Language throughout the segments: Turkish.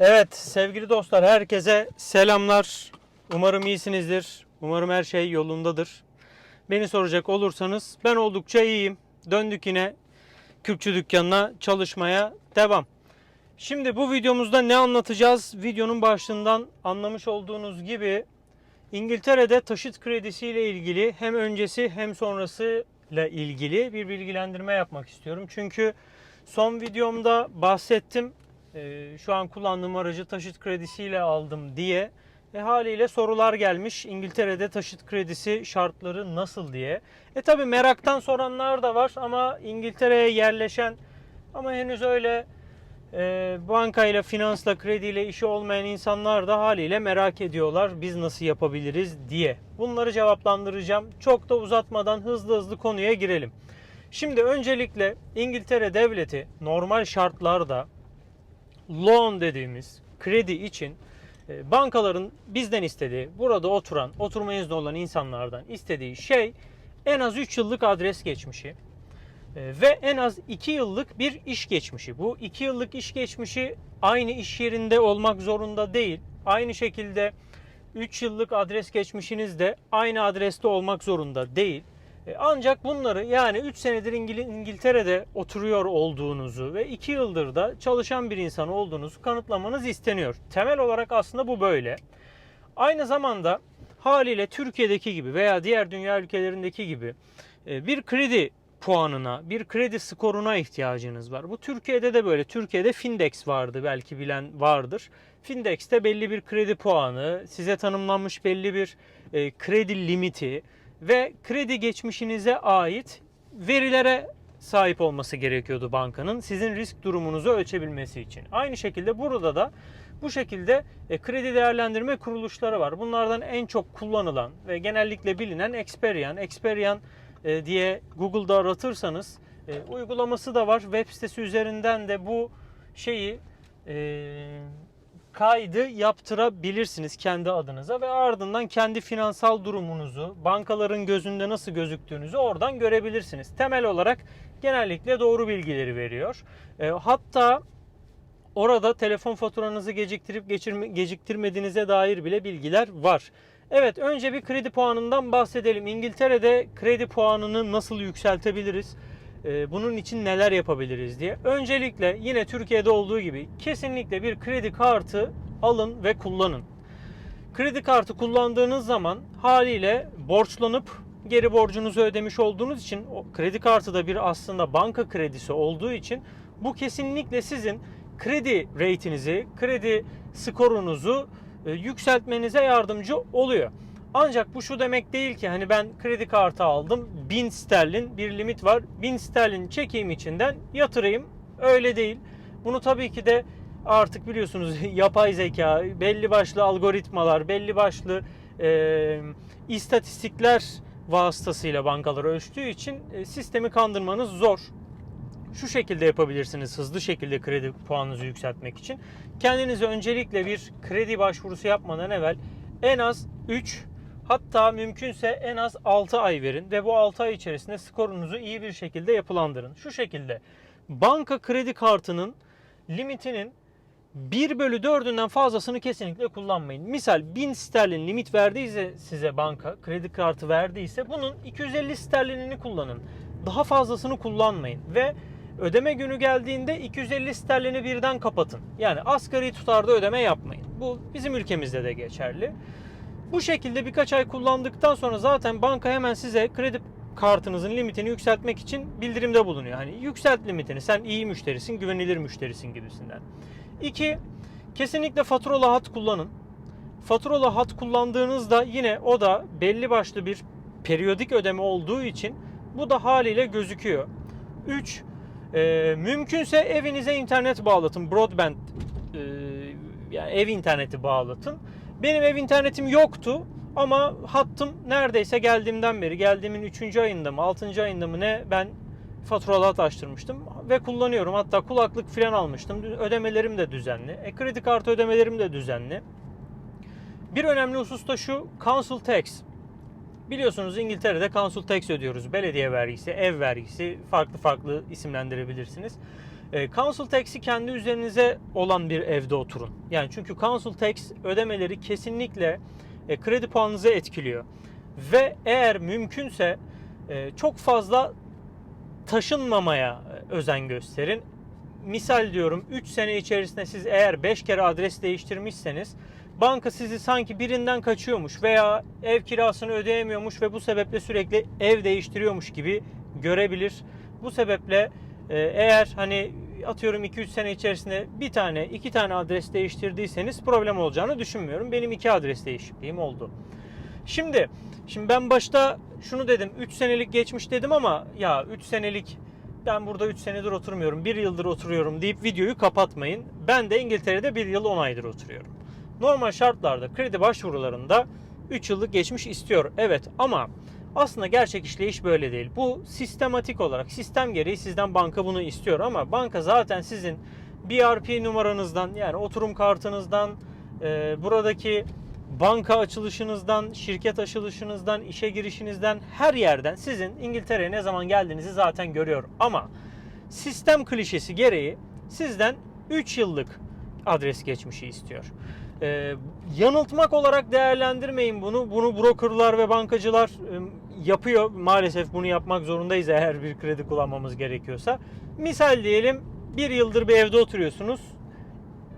Evet sevgili dostlar herkese selamlar. Umarım iyisinizdir. Umarım her şey yolundadır. Beni soracak olursanız ben oldukça iyiyim. Döndük yine Kürkçü dükkanına çalışmaya devam. Şimdi bu videomuzda ne anlatacağız? Videonun başlığından anlamış olduğunuz gibi İngiltere'de taşıt kredisiyle ilgili hem öncesi hem sonrası ile ilgili bir bilgilendirme yapmak istiyorum. Çünkü son videomda bahsettim. Ee, şu an kullandığım aracı taşıt kredisiyle aldım diye. E haliyle sorular gelmiş. İngiltere'de taşıt kredisi şartları nasıl diye. E tabi meraktan soranlar da var ama İngiltere'ye yerleşen ama henüz öyle e, bankayla, finansla, krediyle işi olmayan insanlar da haliyle merak ediyorlar. Biz nasıl yapabiliriz diye. Bunları cevaplandıracağım. Çok da uzatmadan hızlı hızlı konuya girelim. Şimdi öncelikle İngiltere devleti normal şartlarda loan dediğimiz kredi için e, bankaların bizden istediği, burada oturan, oturma izni olan insanlardan istediği şey en az 3 yıllık adres geçmişi e, ve en az 2 yıllık bir iş geçmişi. Bu 2 yıllık iş geçmişi aynı iş yerinde olmak zorunda değil. Aynı şekilde 3 yıllık adres geçmişiniz de aynı adreste olmak zorunda değil. E, Ancak bunları yani 3 senedir İngil- İngiltere'de oturuyor olduğunuzu ve 2 yıldır da çalışan bir insan olduğunuzu kanıtlamanız isteniyor. Temel olarak aslında bu böyle. Aynı zamanda haliyle Türkiye'deki gibi veya diğer dünya ülkelerindeki gibi e, bir kredi puanına, bir kredi skoruna ihtiyacınız var. Bu Türkiye'de de böyle. Türkiye'de Findex vardı belki bilen vardır. Findex'te belli bir kredi puanı, size tanımlanmış belli bir e, kredi limiti ve kredi geçmişinize ait verilere sahip olması gerekiyordu bankanın sizin risk durumunuzu ölçebilmesi için. Aynı şekilde burada da bu şekilde e, kredi değerlendirme kuruluşları var. Bunlardan en çok kullanılan ve genellikle bilinen Experian. Experian e, diye Google'da aratırsanız e, uygulaması da var. Web sitesi üzerinden de bu şeyi e, kaydı yaptırabilirsiniz kendi adınıza ve ardından kendi finansal durumunuzu, bankaların gözünde nasıl gözüktüğünüzü oradan görebilirsiniz. Temel olarak genellikle doğru bilgileri veriyor. E, hatta orada telefon faturanızı geciktirip geçirme, geciktirmediğinize dair bile bilgiler var. Evet önce bir kredi puanından bahsedelim. İngiltere'de kredi puanını nasıl yükseltebiliriz? Ee, Bunun için neler yapabiliriz diye. Öncelikle yine Türkiye'de olduğu gibi kesinlikle bir kredi kartı alın ve kullanın. Kredi kartı kullandığınız zaman haliyle borçlanıp geri borcunuzu ödemiş olduğunuz için o kredi kartı da bir aslında banka kredisi olduğu için bu kesinlikle sizin kredi rate'inizi, kredi skorunuzu e, yükseltmenize yardımcı oluyor. Ancak bu şu demek değil ki hani ben kredi kartı aldım 1000 sterlin bir limit var 1000 sterlin çekeyim içinden yatırayım öyle değil. Bunu tabii ki de artık biliyorsunuz yapay zeka, belli başlı algoritmalar, belli başlı e, istatistikler vasıtasıyla bankalar ölçtüğü için e, sistemi kandırmanız zor. Şu şekilde yapabilirsiniz hızlı şekilde kredi puanınızı yükseltmek için. Kendinize öncelikle bir kredi başvurusu yapmadan evvel en az 3 hatta mümkünse en az 6 ay verin ve bu 6 ay içerisinde skorunuzu iyi bir şekilde yapılandırın. Şu şekilde banka kredi kartının limitinin 1 bölü 4'ünden fazlasını kesinlikle kullanmayın. Misal 1000 sterlin limit verdiyse size banka kredi kartı verdiyse bunun 250 sterlinini kullanın. Daha fazlasını kullanmayın ve ödeme günü geldiğinde 250 sterlini birden kapatın. Yani asgari tutarda ödeme yapmayın. Bu bizim ülkemizde de geçerli. Bu şekilde birkaç ay kullandıktan sonra zaten banka hemen size kredi kartınızın limitini yükseltmek için bildirimde bulunuyor. Hani yükselt limitini sen iyi müşterisin, güvenilir müşterisin gibisinden. İki, kesinlikle faturalı hat kullanın. Faturalı hat kullandığınızda yine o da belli başlı bir periyodik ödeme olduğu için bu da haliyle gözüküyor. 3. mümkünse evinize internet bağlatın. Broadband e, yani ev interneti bağlatın. Benim ev internetim yoktu ama hattım neredeyse geldiğimden beri geldiğimin 3. ayında mı 6. ayında mı ne ben faturalı hat açtırmıştım ve kullanıyorum. Hatta kulaklık falan almıştım. Ödemelerim de düzenli. E, kredi kartı ödemelerim de düzenli. Bir önemli husus da şu Council Tax. Biliyorsunuz İngiltere'de Council Tax ödüyoruz. Belediye vergisi, ev vergisi farklı farklı isimlendirebilirsiniz. E, council tax'i kendi üzerinize olan bir evde oturun. Yani çünkü council tax ödemeleri kesinlikle e, kredi puanınızı etkiliyor. Ve eğer mümkünse e, çok fazla taşınmamaya e, özen gösterin. Misal diyorum 3 sene içerisinde siz eğer 5 kere adres değiştirmişseniz banka sizi sanki birinden kaçıyormuş veya ev kirasını ödeyemiyormuş ve bu sebeple sürekli ev değiştiriyormuş gibi görebilir. Bu sebeple e, eğer hani atıyorum 2-3 sene içerisinde bir tane iki tane adres değiştirdiyseniz problem olacağını düşünmüyorum. Benim iki adres değişikliğim oldu. Şimdi şimdi ben başta şunu dedim 3 senelik geçmiş dedim ama ya 3 senelik ben burada 3 senedir oturmuyorum 1 yıldır oturuyorum deyip videoyu kapatmayın. Ben de İngiltere'de 1 yıl 10 aydır oturuyorum. Normal şartlarda kredi başvurularında 3 yıllık geçmiş istiyor. Evet ama aslında gerçek işleyiş böyle değil. Bu sistematik olarak sistem gereği sizden banka bunu istiyor ama banka zaten sizin BRP numaranızdan yani oturum kartınızdan e, buradaki banka açılışınızdan, şirket açılışınızdan, işe girişinizden her yerden sizin İngiltere'ye ne zaman geldiğinizi zaten görüyor. Ama sistem klişesi gereği sizden 3 yıllık adres geçmişi istiyor. Ee, yanıltmak olarak değerlendirmeyin bunu. Bunu brokerlar ve bankacılar e, yapıyor. Maalesef bunu yapmak zorundayız eğer bir kredi kullanmamız gerekiyorsa. Misal diyelim bir yıldır bir evde oturuyorsunuz.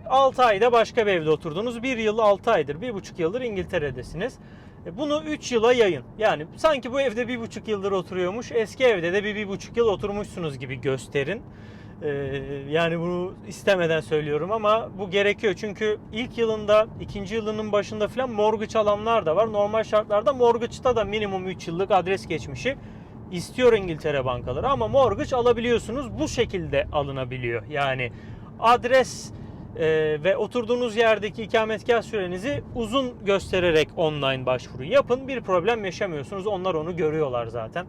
6 ayda başka bir evde oturdunuz. 1 yıl 6 aydır, 1,5 yıldır İngiltere'desiniz. E, Bunu 3 yıla yayın. Yani sanki bu evde 1,5 yıldır oturuyormuş, eski evde de bir 1,5 yıl oturmuşsunuz gibi gösterin. Ee, yani bunu istemeden söylüyorum ama bu gerekiyor. Çünkü ilk yılında, ikinci yılının başında falan mortgage alanlar da var. Normal şartlarda mortgage'da da minimum 3 yıllık adres geçmişi istiyor İngiltere bankaları ama mortgage alabiliyorsunuz. Bu şekilde alınabiliyor. Yani adres e, ve oturduğunuz yerdeki ikametgah sürenizi uzun göstererek online başvuru yapın. Bir problem yaşamıyorsunuz. Onlar onu görüyorlar zaten.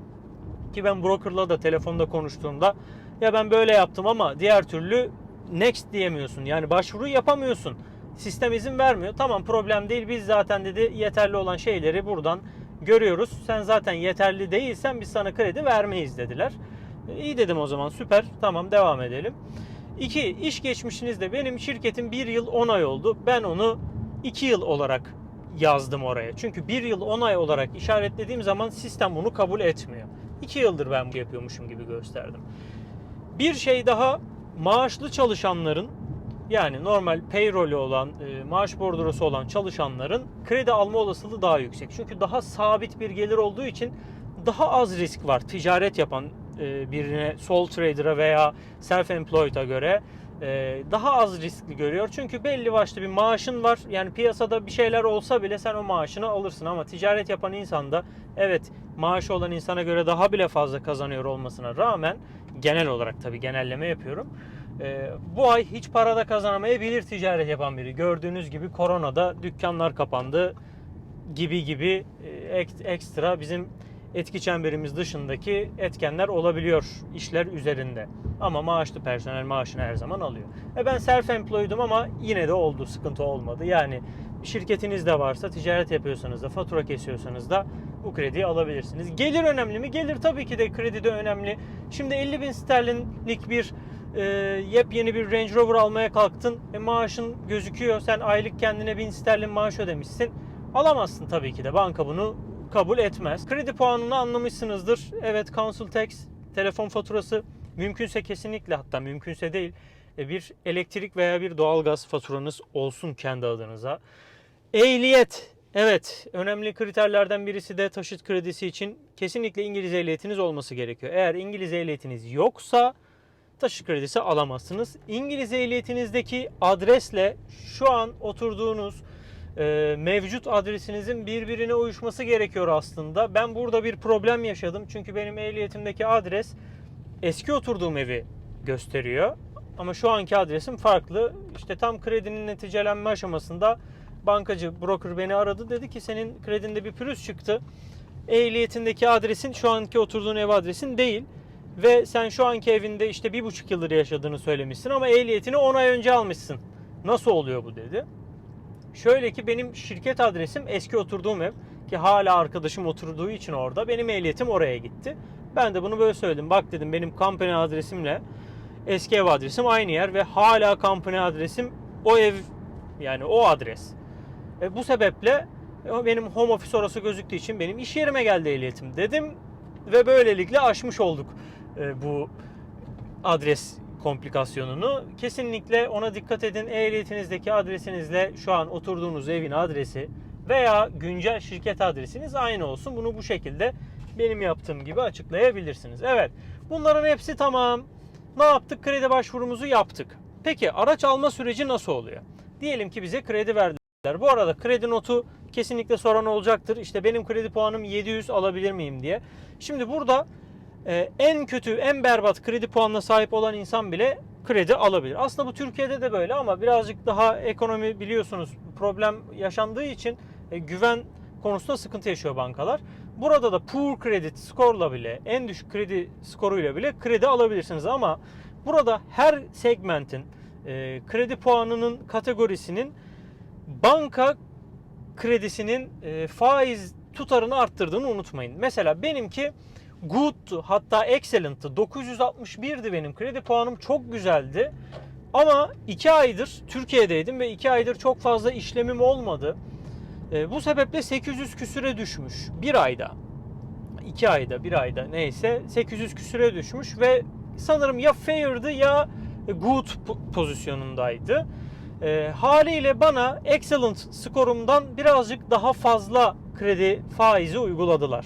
Ki ben brokerla da telefonda konuştuğumda ya ben böyle yaptım ama diğer türlü next diyemiyorsun. Yani başvuru yapamıyorsun. Sistem izin vermiyor. Tamam problem değil. Biz zaten dedi yeterli olan şeyleri buradan görüyoruz. Sen zaten yeterli değilsen biz sana kredi vermeyiz dediler. E, İyi dedim o zaman süper. Tamam devam edelim. İki, iş geçmişinizde benim şirketim bir yıl 10 ay oldu. Ben onu 2 yıl olarak yazdım oraya. Çünkü bir yıl 10 ay olarak işaretlediğim zaman sistem bunu kabul etmiyor. 2 yıldır ben bu yapıyormuşum gibi gösterdim. Bir şey daha maaşlı çalışanların yani normal payrollü olan, e, maaş bordrosu olan çalışanların kredi alma olasılığı daha yüksek. Çünkü daha sabit bir gelir olduğu için daha az risk var ticaret yapan e, birine, sole trader'a veya self-employed'a göre e, daha az riskli görüyor. Çünkü belli başlı bir maaşın var. Yani piyasada bir şeyler olsa bile sen o maaşını alırsın ama ticaret yapan insan da evet maaşı olan insana göre daha bile fazla kazanıyor olmasına rağmen genel olarak tabii genelleme yapıyorum. E, bu ay hiç para da kazanamayabilir ticaret yapan biri. Gördüğünüz gibi koronada dükkanlar kapandı gibi gibi e, ek- ekstra bizim etki çemberimiz dışındaki etkenler olabiliyor işler üzerinde. Ama maaşlı personel maaşını her zaman alıyor. E ben self employed'um ama yine de oldu, sıkıntı olmadı. Yani şirketiniz de varsa, ticaret yapıyorsanız da, fatura kesiyorsanız da bu krediyi alabilirsiniz. Gelir önemli mi? Gelir tabii ki de kredi de önemli. Şimdi 50 bin sterlinlik bir e, yepyeni bir Range Rover almaya kalktın. E, maaşın gözüküyor. Sen aylık kendine 1000 sterlin maaş ödemişsin. Alamazsın tabii ki de. Banka bunu kabul etmez. Kredi puanını anlamışsınızdır. Evet council tax, telefon faturası mümkünse kesinlikle hatta mümkünse değil e, bir elektrik veya bir doğalgaz faturanız olsun kendi adınıza. Ehliyet Evet, önemli kriterlerden birisi de taşıt kredisi için kesinlikle İngiliz ehliyetiniz olması gerekiyor. Eğer İngiliz ehliyetiniz yoksa taşıt kredisi alamazsınız. İngiliz ehliyetinizdeki adresle şu an oturduğunuz e, mevcut adresinizin birbirine uyuşması gerekiyor aslında. Ben burada bir problem yaşadım. Çünkü benim ehliyetimdeki adres eski oturduğum evi gösteriyor. Ama şu anki adresim farklı. İşte tam kredinin neticelenme aşamasında bankacı broker beni aradı. Dedi ki senin kredinde bir pürüz çıktı. Ehliyetindeki adresin şu anki oturduğun ev adresin değil. Ve sen şu anki evinde işte bir buçuk yıldır yaşadığını söylemişsin ama ehliyetini 10 ay önce almışsın. Nasıl oluyor bu dedi. Şöyle ki benim şirket adresim eski oturduğum ev ki hala arkadaşım oturduğu için orada benim ehliyetim oraya gitti. Ben de bunu böyle söyledim. Bak dedim benim company adresimle eski ev adresim aynı yer ve hala company adresim o ev yani o adres. E, bu sebeple e, benim home office orası gözüktüğü için benim iş yerime geldi ehliyetim dedim ve böylelikle aşmış olduk e, bu adres komplikasyonunu. Kesinlikle ona dikkat edin. Ehliyetinizdeki adresinizle şu an oturduğunuz evin adresi veya güncel şirket adresiniz aynı olsun. Bunu bu şekilde benim yaptığım gibi açıklayabilirsiniz. Evet. Bunların hepsi tamam. Ne yaptık? Kredi başvurumuzu yaptık. Peki araç alma süreci nasıl oluyor? Diyelim ki bize kredi verdiler. Bu arada kredi notu kesinlikle soran olacaktır. İşte benim kredi puanım 700 alabilir miyim diye. Şimdi burada ee, en kötü, en berbat kredi puanına sahip olan insan bile kredi alabilir. Aslında bu Türkiye'de de böyle ama birazcık daha ekonomi biliyorsunuz problem yaşandığı için e, güven konusunda sıkıntı yaşıyor bankalar. Burada da poor credit skorla bile, en düşük kredi skoruyla bile kredi alabilirsiniz ama burada her segmentin e, kredi puanının kategorisinin banka kredisinin e, faiz tutarını arttırdığını unutmayın. Mesela benimki Good'tu hatta Excellent'tı. 961'di benim kredi puanım çok güzeldi. Ama 2 aydır Türkiye'deydim ve 2 aydır çok fazla işlemim olmadı. E, bu sebeple 800 küsüre düşmüş bir ayda. 2 ayda, bir ayda neyse 800 küsüre düşmüş ve sanırım ya fair'dı ya good po- pozisyonundaydı. E, haliyle bana excellent skorumdan birazcık daha fazla kredi faizi uyguladılar.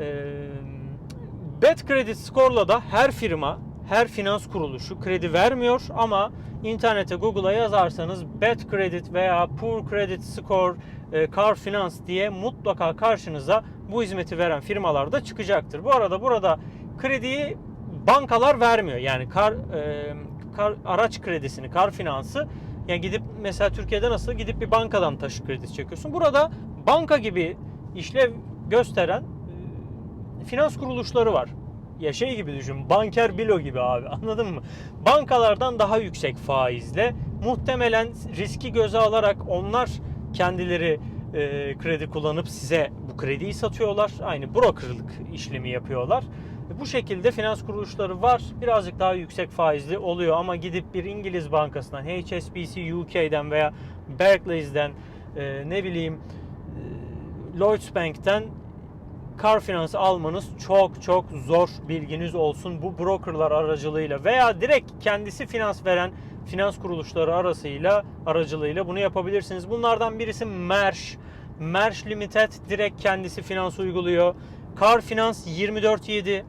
E, Bad Credit Score'la da her firma, her finans kuruluşu kredi vermiyor ama internete Google'a yazarsanız Bad Credit veya Poor Credit Score, e, Car Finance diye mutlaka karşınıza bu hizmeti veren firmalar da çıkacaktır. Bu arada burada krediyi bankalar vermiyor. Yani kar, e, kar araç kredisini, kar finansı yani gidip mesela Türkiye'de nasıl gidip bir bankadan taşıt kredisi çekiyorsun. Burada banka gibi işlev gösteren finans kuruluşları var. Ya şey gibi düşün, banker bilo gibi abi anladın mı? Bankalardan daha yüksek faizle muhtemelen riski göze alarak onlar kendileri e, kredi kullanıp size bu krediyi satıyorlar. Aynı brokerlık işlemi yapıyorlar. Bu şekilde finans kuruluşları var. Birazcık daha yüksek faizli oluyor ama gidip bir İngiliz bankasından, HSBC UK'den veya Barclays'den e, ne bileyim e, Lloyds Bank'ten kar finansı almanız çok çok zor bilginiz olsun bu brokerlar aracılığıyla veya direkt kendisi finans veren finans kuruluşları arasıyla aracılığıyla bunu yapabilirsiniz. Bunlardan birisi Merş. Merş Limited direkt kendisi finans uyguluyor. Kar Finans 24/7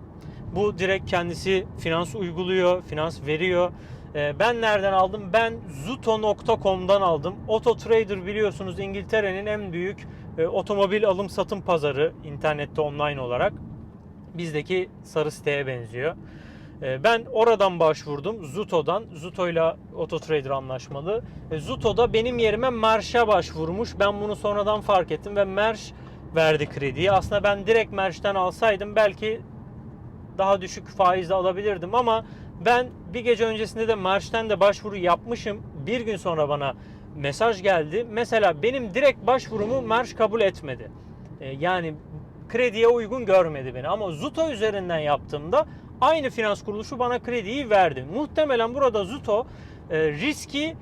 bu direkt kendisi finans uyguluyor, finans veriyor. Ee, Ben nereden aldım? Ben Zuto.com'dan aldım. Auto Trader biliyorsunuz İngiltere'nin en büyük e, otomobil alım satım pazarı internette online olarak. Bizdeki sarı siteye benziyor. E, Ben oradan başvurdum. Zuto'dan. Zuto ile AutoTrader anlaşmalı. E, Zuto da benim yerime Merş'e başvurmuş. Ben bunu sonradan fark ettim ve Merş verdi krediyi. Aslında ben direkt Merş'ten alsaydım belki daha düşük faizle alabilirdim ama ben bir gece öncesinde de Merş'ten de başvuru yapmışım. Bir gün sonra bana mesaj geldi. Mesela benim direkt başvurumu Merş kabul etmedi. E, Yani krediye uygun görmedi beni. Ama Zuto üzerinden yaptığımda aynı finans kuruluşu bana krediyi verdi. Muhtemelen burada Zuto e, riski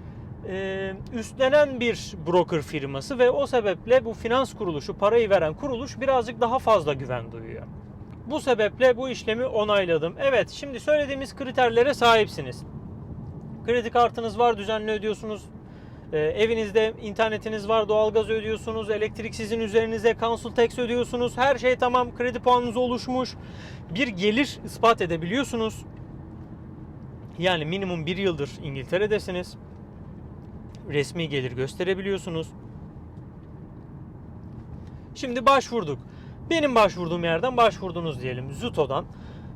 e, üstlenen bir broker firması ve o sebeple bu finans kuruluşu, parayı veren kuruluş birazcık daha fazla güven duyuyor. Bu sebeple bu işlemi onayladım. Evet, şimdi söylediğimiz kriterlere sahipsiniz. Kredi kartınız var, düzenli ödüyorsunuz. Ee, evinizde internetiniz var, doğalgaz ödüyorsunuz, elektrik sizin üzerinize, council tax ödüyorsunuz. Her şey tamam, kredi puanınız oluşmuş. Bir gelir ispat edebiliyorsunuz. Yani minimum bir yıldır İngiltere'desiniz. Resmi gelir gösterebiliyorsunuz. Şimdi başvurduk. Benim başvurduğum yerden başvurdunuz diyelim Zuto'dan.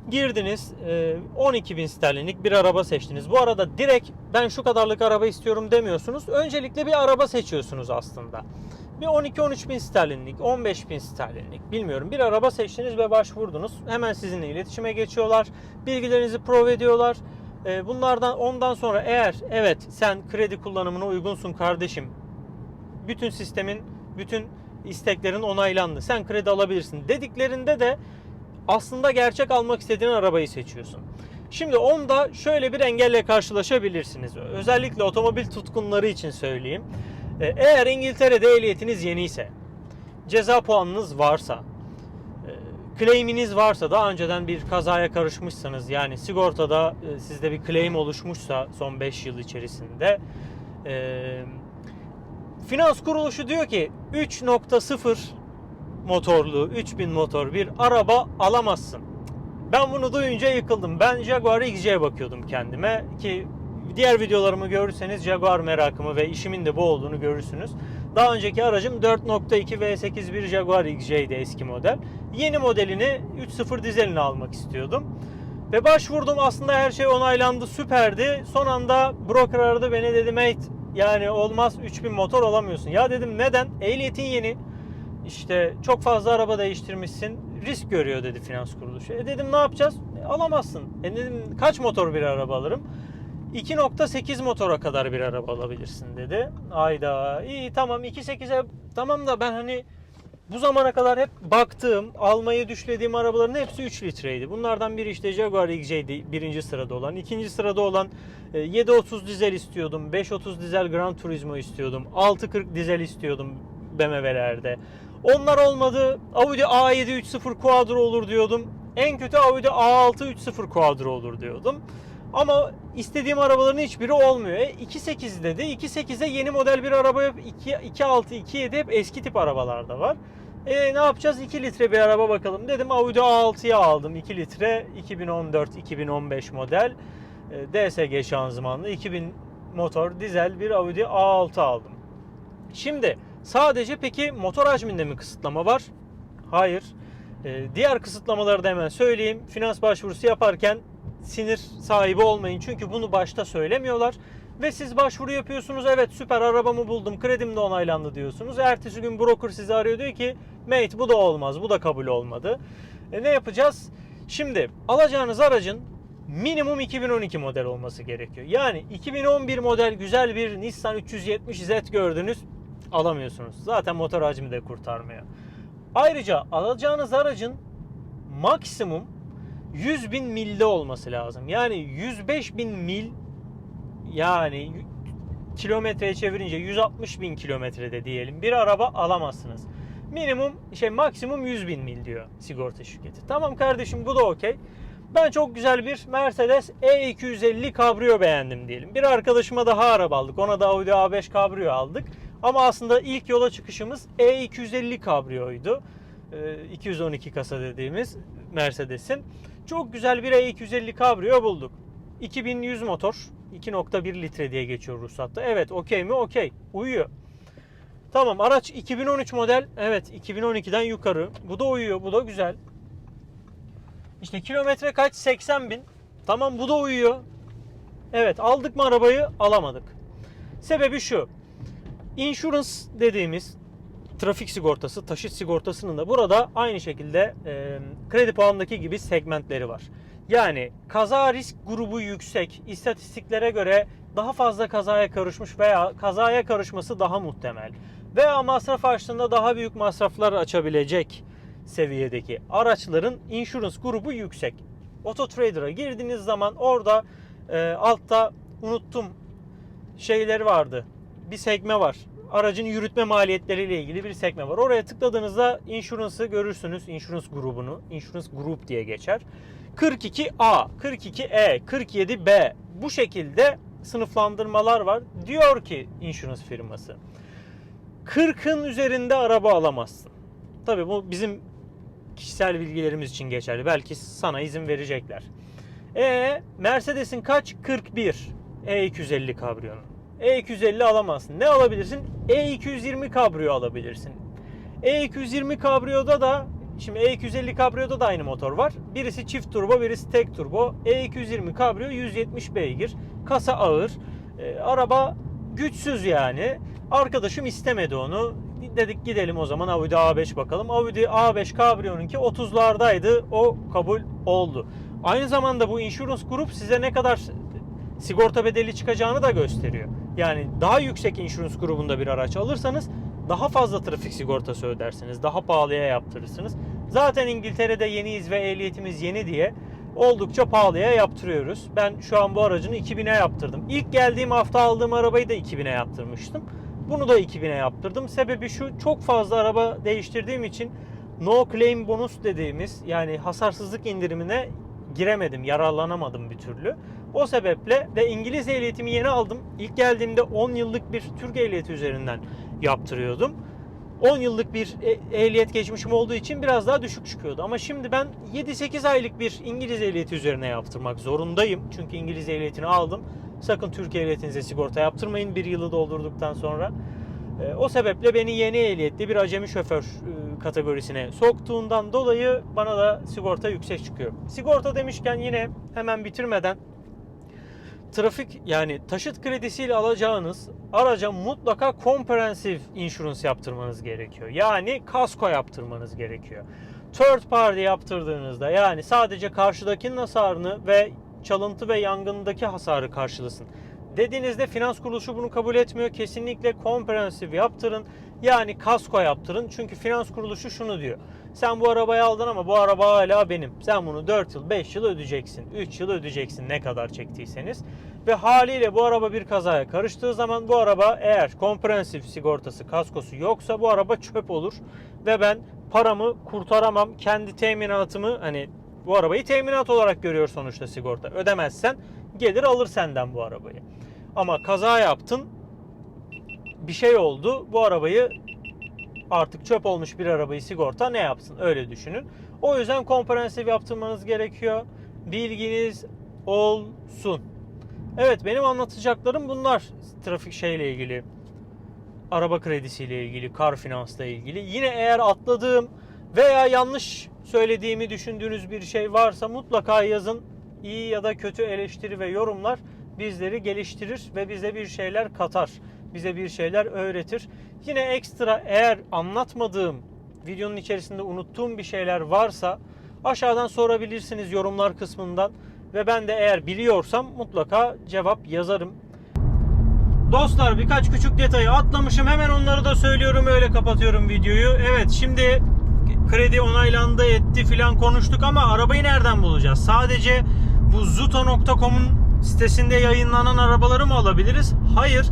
Girdiniz e, 12 bin sterlinlik bir araba seçtiniz. Bu arada direkt ben şu kadarlık araba istiyorum demiyorsunuz. Öncelikle bir araba seçiyorsunuz aslında. Bir 12-13 bin sterlinlik, 15 bin sterlinlik bilmiyorum bir araba seçtiniz ve başvurdunuz. Hemen sizinle iletişime geçiyorlar. Bilgilerinizi prove ediyorlar. E, Bunlardan ondan sonra eğer evet sen kredi kullanımına uygunsun kardeşim. Bütün sistemin, bütün isteklerin onaylandı. Sen kredi alabilirsin dediklerinde de aslında gerçek almak istediğin arabayı seçiyorsun. Şimdi onda şöyle bir engelle karşılaşabilirsiniz. Özellikle otomobil tutkunları için söyleyeyim. Ee, Eğer İngiltere'de ehliyetiniz yeni ise, ceza puanınız varsa, e, claim'iniz varsa daha önceden bir kazaya karışmışsanız yani sigortada e, sizde bir claim oluşmuşsa son 5 yıl içerisinde e, finans kuruluşu diyor ki 3.0 motorlu 3000 motor bir araba alamazsın. Ben bunu duyunca yıkıldım. Ben Jaguar XJ'ye bakıyordum kendime ki diğer videolarımı görürseniz Jaguar merakımı ve işimin de bu olduğunu görürsünüz. Daha önceki aracım 4.2 V8 bir Jaguar XJ'ydi eski model. Yeni modelini 3.0 dizelini almak istiyordum. Ve başvurdum aslında her şey onaylandı süperdi. Son anda broker aradı beni dedi mate yani olmaz 3000 motor alamıyorsun. Ya dedim neden? Ehliyetin yeni. İşte çok fazla araba değiştirmişsin. Risk görüyor dedi finans kuruluşu. E dedim ne yapacağız? E, alamazsın. E dedim kaç motor bir araba alırım? 2.8 motora kadar bir araba alabilirsin dedi. Ayda iyi tamam 2.8'e tamam da ben hani bu zamana kadar hep baktığım, almayı düşlediğim arabaların hepsi 3 litreydi. Bunlardan biri işte Jaguar XJ'di birinci sırada olan. ikinci sırada olan e, 730 dizel istiyordum. 530 dizel Gran Turismo istiyordum. 640 dizel istiyordum BMW'lerde. Onlar olmadı. Audi A7 3.0 Quattro olur diyordum. En kötü Audi A6 3.0 Quattro olur diyordum. Ama istediğim arabaların hiçbiri olmuyor. E, 2.8 dedi. 2.8'e yeni model bir araba hep 2.6, 2.7 hep eski tip arabalarda var. E, ne yapacağız? 2 litre bir araba bakalım dedim. Audi A6'ya aldım. 2 litre 2014-2015 model. E, DSG şanzımanlı 2000 motor dizel bir Audi A6 aldım. Şimdi sadece peki motor hacminde mi kısıtlama var? Hayır. E, diğer kısıtlamaları da hemen söyleyeyim. Finans başvurusu yaparken sinir sahibi olmayın. Çünkü bunu başta söylemiyorlar. Ve siz başvuru yapıyorsunuz. Evet süper arabamı buldum. Kredim de onaylandı diyorsunuz. Ertesi gün broker sizi arıyor diyor ki mate bu da olmaz. Bu da kabul olmadı. E, ne yapacağız? Şimdi alacağınız aracın minimum 2012 model olması gerekiyor. Yani 2011 model güzel bir Nissan 370 Z gördünüz alamıyorsunuz. Zaten motor hacmi de kurtarmıyor. Ayrıca alacağınız aracın maksimum 100 bin milde olması lazım. Yani 105 bin mil yani kilometreye çevirince 160 bin kilometrede diyelim bir araba alamazsınız. Minimum şey maksimum 100 bin mil diyor sigorta şirketi. Tamam kardeşim bu da okey. Ben çok güzel bir Mercedes E250 Cabrio beğendim diyelim. Bir arkadaşıma daha araba aldık. Ona da Audi A5 Cabrio aldık. Ama aslında ilk yola çıkışımız E250 Cabrio'ydu. Ee, 212 kasa dediğimiz Mercedes'in. Çok güzel bir E250 Cabrio bulduk. 2100 motor. 2.1 litre diye geçiyor ruhsatta. Evet okey mi? Okey. Uyuyor. Tamam araç 2013 model. Evet 2012'den yukarı. Bu da uyuyor. Bu da güzel. İşte kilometre kaç? 80 bin. Tamam bu da uyuyor. Evet aldık mı arabayı? Alamadık. Sebebi şu. Insurance dediğimiz trafik sigortası, taşıt sigortasının da burada aynı şekilde e, kredi puanındaki gibi segmentleri var. Yani kaza risk grubu yüksek, istatistiklere göre daha fazla kazaya karışmış veya kazaya karışması daha muhtemel veya masraf açtığında daha büyük masraflar açabilecek seviyedeki araçların insurance grubu yüksek. Auto Trader'a girdiğiniz zaman orada e, altta unuttum şeyleri vardı. Bir sekme var. Aracın yürütme maliyetleriyle ilgili bir sekme var. Oraya tıkladığınızda insurance'ı görürsünüz. Insurance grubunu. Insurance Group diye geçer. 42A, 42E, 47B bu şekilde sınıflandırmalar var. Diyor ki insurance firması 40'ın üzerinde araba alamazsın. Tabii bu bizim kişisel bilgilerimiz için geçerli. Belki sana izin verecekler. E Mercedes'in kaç? 41. E250 Cabrio'nun. E250 alamazsın. Ne alabilirsin? E220 Cabrio alabilirsin. E220 Cabrio'da da şimdi E250 Cabrio'da da aynı motor var. Birisi çift turbo, birisi tek turbo. E220 Cabrio 170 beygir. Kasa ağır. E, araba güçsüz yani. Arkadaşım istemedi onu. Dedik gidelim o zaman Audi A5 bakalım. Audi A5 Cabrio'nunki 30'lardaydı. O kabul oldu. Aynı zamanda bu insurance grup size ne kadar sigorta bedeli çıkacağını da gösteriyor. Yani daha yüksek insurance grubunda bir araç alırsanız daha fazla trafik sigortası ödersiniz. Daha pahalıya yaptırırsınız. Zaten İngiltere'de yeniyiz ve ehliyetimiz yeni diye oldukça pahalıya yaptırıyoruz. Ben şu an bu aracını 2000'e yaptırdım. İlk geldiğim hafta aldığım arabayı da 2000'e yaptırmıştım. Bunu da 2000'e yaptırdım. Sebebi şu çok fazla araba değiştirdiğim için no claim bonus dediğimiz yani hasarsızlık indirimine giremedim, yararlanamadım bir türlü. O sebeple de İngiliz ehliyetimi yeni aldım. İlk geldiğimde 10 yıllık bir Türk ehliyeti üzerinden yaptırıyordum. 10 yıllık bir e- ehliyet geçmişim olduğu için biraz daha düşük çıkıyordu. Ama şimdi ben 7-8 aylık bir İngiliz ehliyeti üzerine yaptırmak zorundayım. Çünkü İngiliz ehliyetini aldım. Sakın Türk ehliyetinize sigorta yaptırmayın bir yılı doldurduktan sonra. E, O sebeple beni yeni ehliyetli bir acemi şoför e, kategorisine soktuğundan dolayı bana da sigorta yüksek çıkıyor. Sigorta demişken yine hemen bitirmeden trafik yani taşıt kredisiyle alacağınız araca mutlaka comprehensive insurance yaptırmanız gerekiyor. Yani kasko yaptırmanız gerekiyor. Third party yaptırdığınızda yani sadece karşıdakinin hasarını ve çalıntı ve yangındaki hasarı karşılasın. Dediğinizde finans kuruluşu bunu kabul etmiyor. Kesinlikle comprehensive yaptırın. Yani kasko yaptırın. Çünkü finans kuruluşu şunu diyor. Sen bu arabayı aldın ama bu araba hala benim. Sen bunu 4 yıl, 5 yıl ödeyeceksin. 3 yıl ödeyeceksin ne kadar çektiyseniz. Ve haliyle bu araba bir kazaya karıştığı zaman bu araba eğer comprehensive sigortası, kaskosu yoksa bu araba çöp olur. Ve ben paramı kurtaramam. Kendi teminatımı hani bu arabayı teminat olarak görüyor sonuçta sigorta. Ödemezsen gelir alır senden bu arabayı. Ama kaza yaptın bir şey oldu. Bu arabayı artık çöp olmuş bir arabayı sigorta ne yapsın öyle düşünün. O yüzden comprehensive yaptırmanız gerekiyor. Bilginiz olsun. Evet benim anlatacaklarım bunlar. Trafik şeyle ilgili. Araba kredisiyle ilgili, kar finansla ilgili. Yine eğer atladığım veya yanlış söylediğimi düşündüğünüz bir şey varsa mutlaka yazın. İyi ya da kötü eleştiri ve yorumlar bizleri geliştirir ve bize bir şeyler katar. Bize bir şeyler öğretir. Yine ekstra eğer anlatmadığım, videonun içerisinde unuttuğum bir şeyler varsa aşağıdan sorabilirsiniz yorumlar kısmından ve ben de eğer biliyorsam mutlaka cevap yazarım. Dostlar birkaç küçük detayı atlamışım. Hemen onları da söylüyorum öyle kapatıyorum videoyu. Evet şimdi kredi onaylandı etti filan konuştuk ama arabayı nereden bulacağız? Sadece bu zuto.com'un sitesinde yayınlanan arabaları mı alabiliriz? Hayır.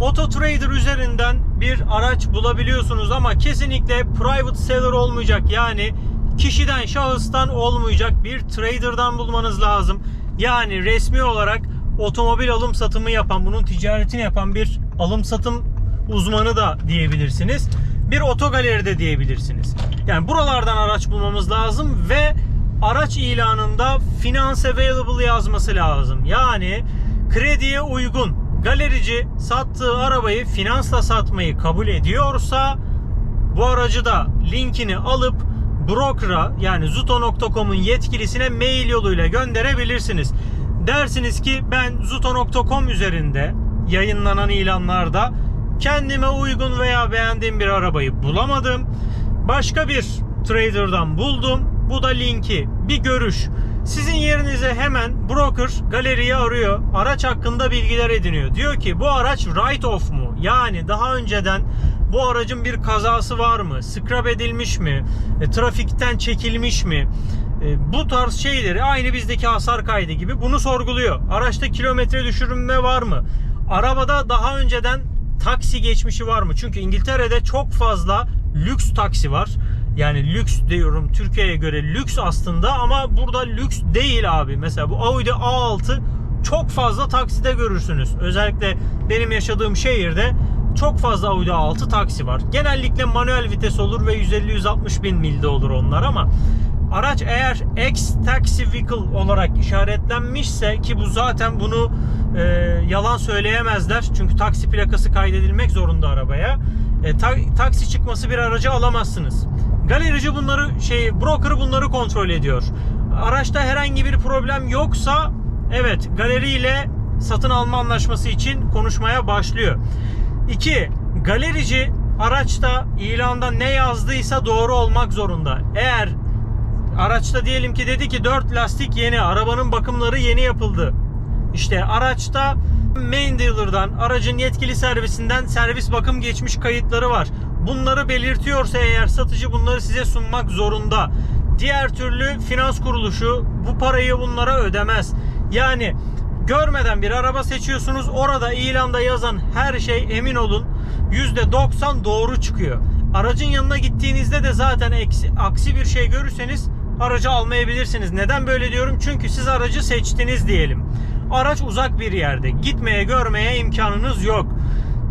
Autotrader üzerinden bir araç bulabiliyorsunuz ama kesinlikle private seller olmayacak. Yani kişiden şahıstan olmayacak bir trader'dan bulmanız lazım. Yani resmi olarak otomobil alım satımı yapan, bunun ticaretini yapan bir alım satım uzmanı da diyebilirsiniz. Bir otogaleri de diyebilirsiniz. Yani buralardan araç bulmamız lazım ve araç ilanında finance available yazması lazım. Yani krediye uygun. Galerici sattığı arabayı finansla satmayı kabul ediyorsa bu aracı da linkini alıp broker'a yani zuto.com'un yetkilisine mail yoluyla gönderebilirsiniz. Dersiniz ki ben zuto.com üzerinde yayınlanan ilanlarda kendime uygun veya beğendiğim bir arabayı bulamadım. Başka bir trader'dan buldum. Bu da linki. Bir görüş. Sizin yerinize hemen broker galeriyi arıyor. Araç hakkında bilgiler ediniyor. Diyor ki bu araç write off mu? Yani daha önceden bu aracın bir kazası var mı? Scrap edilmiş mi? E, trafikten çekilmiş mi? E, bu tarz şeyleri aynı bizdeki hasar kaydı gibi bunu sorguluyor. Araçta kilometre düşürülme var mı? Arabada daha önceden taksi geçmişi var mı? Çünkü İngiltere'de çok fazla lüks taksi var. Yani lüks diyorum Türkiye'ye göre lüks aslında ama burada lüks değil abi. Mesela bu Audi A6 çok fazla takside görürsünüz. Özellikle benim yaşadığım şehirde çok fazla Audi A6 taksi var. Genellikle manuel vites olur ve 150-160 bin milde olur onlar ama araç eğer X taxi vehicle olarak işaretlenmişse ki bu zaten bunu e, yalan söyleyemezler. Çünkü taksi plakası kaydedilmek zorunda arabaya. E, ta- taksi çıkması bir aracı alamazsınız. Galerici bunları şey broker bunları kontrol ediyor. Araçta herhangi bir problem yoksa evet galeriyle satın alma anlaşması için konuşmaya başlıyor. 2. Galerici araçta ilanda ne yazdıysa doğru olmak zorunda. Eğer araçta diyelim ki dedi ki 4 lastik yeni, arabanın bakımları yeni yapıldı. İşte araçta main dealer'dan, aracın yetkili servisinden servis bakım geçmiş kayıtları var. Bunları belirtiyorsa eğer satıcı bunları size sunmak zorunda. Diğer türlü finans kuruluşu bu parayı bunlara ödemez. Yani görmeden bir araba seçiyorsunuz. Orada ilanda yazan her şey emin olun %90 doğru çıkıyor. Aracın yanına gittiğinizde de zaten eksi, aksi bir şey görürseniz aracı almayabilirsiniz. Neden böyle diyorum? Çünkü siz aracı seçtiniz diyelim. Araç uzak bir yerde. Gitmeye, görmeye imkanınız yok.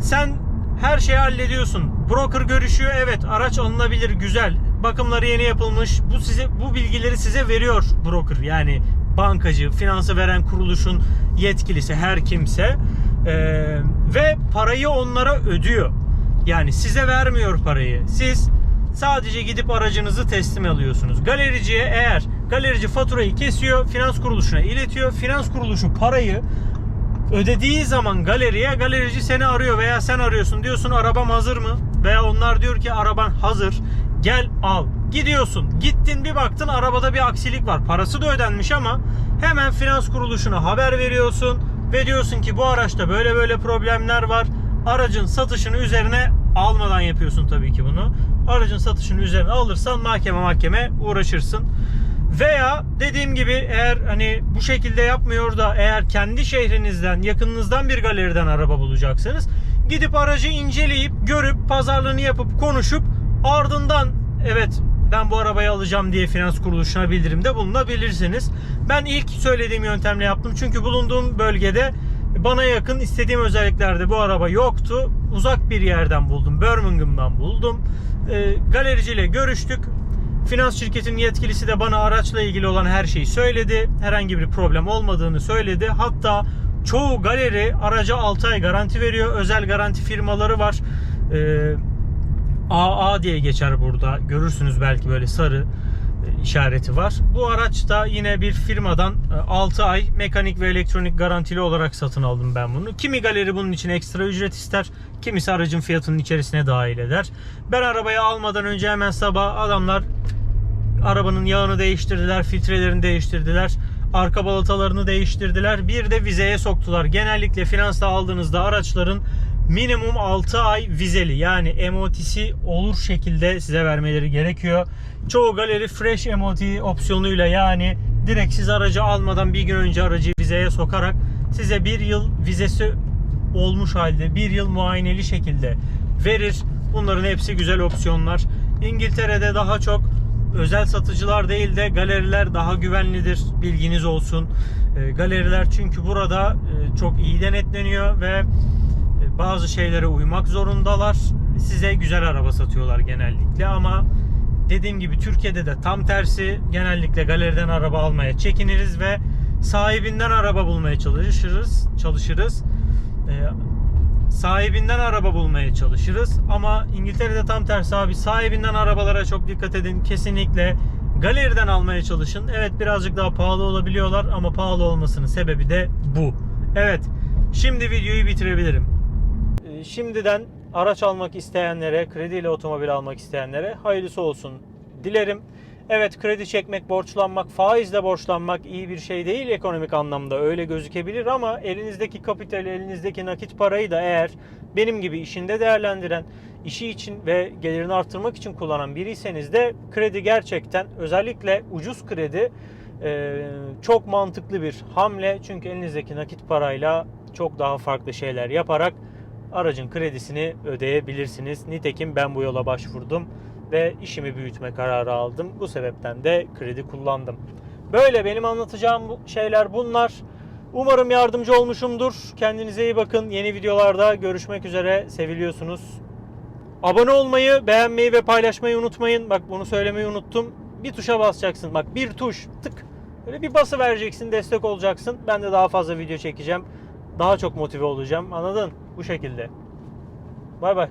Sen her şeyi hallediyorsun. Broker görüşüyor. Evet, araç alınabilir, güzel. Bakımları yeni yapılmış. Bu size bu bilgileri size veriyor broker. Yani bankacı, finansı veren kuruluşun yetkilisi her kimse Ee, ve parayı onlara ödüyor. Yani size vermiyor parayı. Siz sadece gidip aracınızı teslim alıyorsunuz. Galericiye eğer galerici faturayı kesiyor, finans kuruluşuna iletiyor. Finans kuruluşu parayı ödediği zaman galeriye galerici seni arıyor veya sen arıyorsun diyorsun arabam hazır mı? Veya onlar diyor ki araban hazır gel al. Gidiyorsun gittin bir baktın arabada bir aksilik var parası da ödenmiş ama hemen finans kuruluşuna haber veriyorsun ve diyorsun ki bu araçta böyle böyle problemler var. Aracın satışını üzerine almadan yapıyorsun tabii ki bunu. Aracın satışını üzerine alırsan mahkeme mahkeme uğraşırsın. Veya dediğim gibi eğer hani bu şekilde yapmıyor da eğer kendi şehrinizden yakınınızdan bir galeriden araba bulacaksanız gidip aracı inceleyip görüp pazarlığını yapıp konuşup ardından evet ben bu arabayı alacağım diye finans kuruluşuna bildirimde bulunabilirsiniz. Ben ilk söylediğim yöntemle yaptım çünkü bulunduğum bölgede bana yakın istediğim özelliklerde bu araba yoktu. Uzak bir yerden buldum. Birmingham'dan buldum. E, galericiyle görüştük. Finans şirketinin yetkilisi de bana araçla ilgili olan her şeyi söyledi. Herhangi bir problem olmadığını söyledi. Hatta çoğu galeri araca 6 ay garanti veriyor. Özel garanti firmaları var. Ee, AA diye geçer burada. Görürsünüz belki böyle sarı e, işareti var. Bu araç da yine bir firmadan e, 6 ay mekanik ve elektronik garantili olarak satın aldım ben bunu. Kimi galeri bunun için ekstra ücret ister, kimisi aracın fiyatının içerisine dahil eder. Ben arabayı almadan önce hemen sabah adamlar arabanın yağını değiştirdiler, filtrelerini değiştirdiler, arka balatalarını değiştirdiler. Bir de vizeye soktular. Genellikle finansta aldığınızda araçların minimum 6 ay vizeli yani MOT'si olur şekilde size vermeleri gerekiyor. Çoğu galeri fresh MOT opsiyonuyla yani direkt siz aracı almadan bir gün önce aracı vizeye sokarak size bir yıl vizesi olmuş halde bir yıl muayeneli şekilde verir. Bunların hepsi güzel opsiyonlar. İngiltere'de daha çok özel satıcılar değil de galeriler daha güvenlidir. Bilginiz olsun. E, galeriler çünkü burada e, çok iyi denetleniyor ve e, bazı şeylere uymak zorundalar. Size güzel araba satıyorlar genellikle ama dediğim gibi Türkiye'de de tam tersi genellikle galeriden araba almaya çekiniriz ve sahibinden araba bulmaya çalışırız. Çalışırız. E, sahibinden araba bulmaya çalışırız. Ama İngiltere'de tam tersi abi. Sahibinden arabalara çok dikkat edin. Kesinlikle galeriden almaya çalışın. Evet birazcık daha pahalı olabiliyorlar ama pahalı olmasının sebebi de bu. Evet. Şimdi videoyu bitirebilirim. Ee, Şimdiden araç almak isteyenlere, krediyle otomobil almak isteyenlere hayırlısı olsun dilerim. Evet kredi çekmek, borçlanmak, faizle borçlanmak iyi bir şey değil ekonomik anlamda öyle gözükebilir ama elinizdeki kapitali, elinizdeki nakit parayı da eğer benim gibi işinde değerlendiren, işi için ve gelirini arttırmak için kullanan biriyseniz de kredi gerçekten özellikle ucuz kredi çok mantıklı bir hamle. Çünkü elinizdeki nakit parayla çok daha farklı şeyler yaparak aracın kredisini ödeyebilirsiniz. Nitekim ben bu yola başvurdum ve işimi büyütme kararı aldım. Bu sebepten de kredi kullandım. Böyle benim anlatacağım şeyler bunlar. Umarım yardımcı olmuşumdur. Kendinize iyi bakın. Yeni videolarda görüşmek üzere. Seviliyorsunuz. Abone olmayı, beğenmeyi ve paylaşmayı unutmayın. Bak bunu söylemeyi unuttum. Bir tuşa basacaksın. Bak bir tuş. Tık. Böyle bir bası vereceksin, destek olacaksın. Ben de daha fazla video çekeceğim. Daha çok motive olacağım. Anladın? Bu şekilde. Bay bay.